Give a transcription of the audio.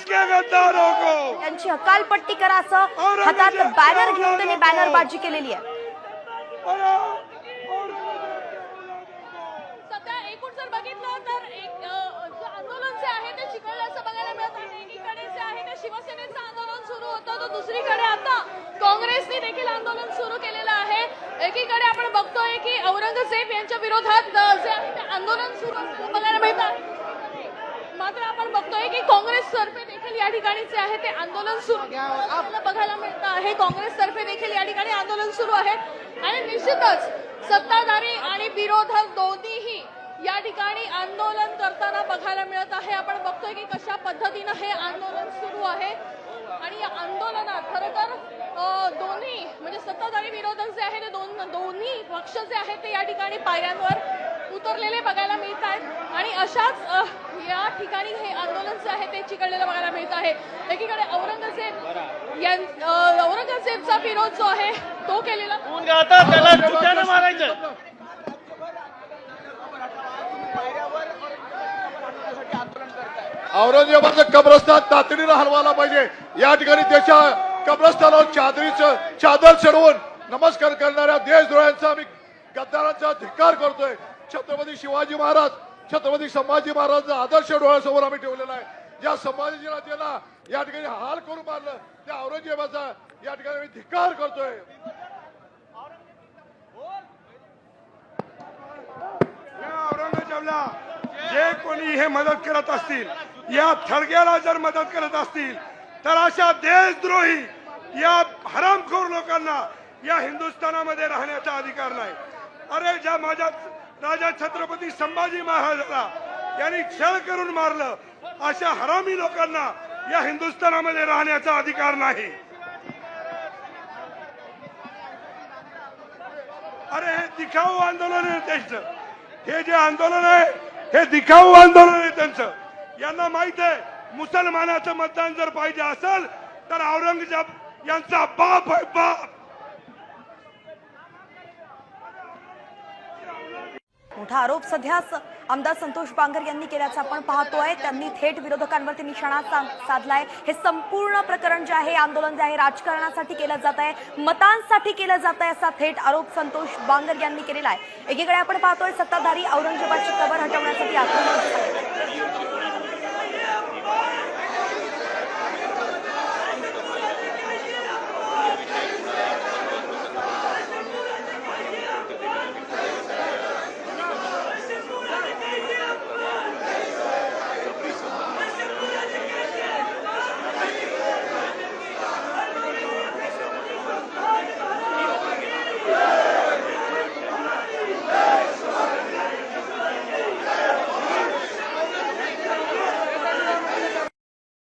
देश के गद्दारों को। त्यांची हकालपट्टी करा असं हातात बॅनर घेऊन त्यांनी बॅनरबाजी केलेली आहे. सध्या एकूण जर बघितलं तर एक अ, जे आंदोलन जे आहे ते चिघळल्याचं बघायला मिळत आहे एकीकडे जे आहे ते शिवसेनेचं आंदोलन सुरू होतं तर दुसरीकडे आता काँग्रेसने देखील आंदोलन सुरू केलेलं आहे. एकीकडे आपण बघतोय की औरंगजेब यांच्या विरोधात अ, जे आहे ते आंदोलन सुरू असताना बघायला मिळत आहे मात्र आपण बघतोय की काँग्रेस तर्फे देखील या ठिकाणी जे आहे ते आंदोलन सुरू. आपल्याला बघायला मिळतं आहे काँग्रेस तर्फे देखील या ठिकाणी आंदोलन सुरू आहे. आणि निश्चितच सत्ताधारी आणि विरोधक दोन्हीही या ठिकाणी आंदोलन करताना बघायला मिळत आहे. आपण बघतोय की कशा पद्धतीनं हे आंदोलन सुरू आहे. आणि या आंदोलनात खरं तर दोन्ही म्हणजे सत्ताधारी विरोधक जे आहे ते दोन दोन्ही पक्ष जे आहेत ते या ठिकाणी पायऱ्यांवर उतरलेले बघायला मिळत आहेत. आणि अशाच या ठिकाणी हे आंदोलन जे आहे ते चिघळलेलं बघायला मिळत आहे. एकीकडे औरंगजेब यां औरंगजेबचा विरोध जो आहे तो केलेला त्याला मारायचं. औरंगजेबाचं कब्रस्तान तातडीनं हलवायला पाहिजे. या ठिकाणी त्याच्या कब्रस्तानावर चादरीचं चादर चढवून नमस्कार करणाऱ्या देशद्रोह्यांचा आम्ही गद्दारांचा धिक्कार करतोय. छत्रपती शिवाजी महाराज छत्रपती संभाजी महाराजांचा आदर्श डोळ्यासमोर आम्ही ठेवलेला आहे. ज्या संभाजी राजेला या ठिकाणी हाल करून मारलं त्या औरंगजेबाचा या ठिकाणी आम्ही धिक्कार करतोय. औरंगजेबला जे कोणी हे मदत करत असतील या थडग्याला जर मदत करत असतील तर अशा देशद्रोही या हरामखोर लोकांना या हिंदुस्थानामध्ये राहण्याचा अधिकार नाही. अरे ज्या माझ्या राजा छत्रपती संभाजी महाराजाला यांनी छळ करून मारलं. अशा हरामी लोकांना या हिंदुस्थानामध्ये राहण्याचा अधिकार नाही. अरे हे दिखाऊ आंदोलन आहे त्यांचं. हे जे आंदोलन आहे हे दिखाऊ आंदोलन आहे त्यांचं. यांना माहीत आहे मुसलमानाचं मतदान जर पाहिजे असेल तर औरंगजेब यांचा बाप आहे बाप. मोठा आरोप सध्या स- आमदार संतोष बांगर यांनी केल्याचं आपण पाहतोय. त्यांनी थेट विरोधकांवरती निशाणा सा- साधलाय. हे संपूर्ण प्रकरण जे आहे आंदोलन जे आहे राजकारणासाठी केलं जात आहे मतांसाठी केलं जात आहे असा थेट आरोप संतोष बांगर यांनी केलेला आहे. एकीकडे आपण पाहतोय सत्ताधारी औरंगजेबाची कबर हटवण्यासाठी आक्रमण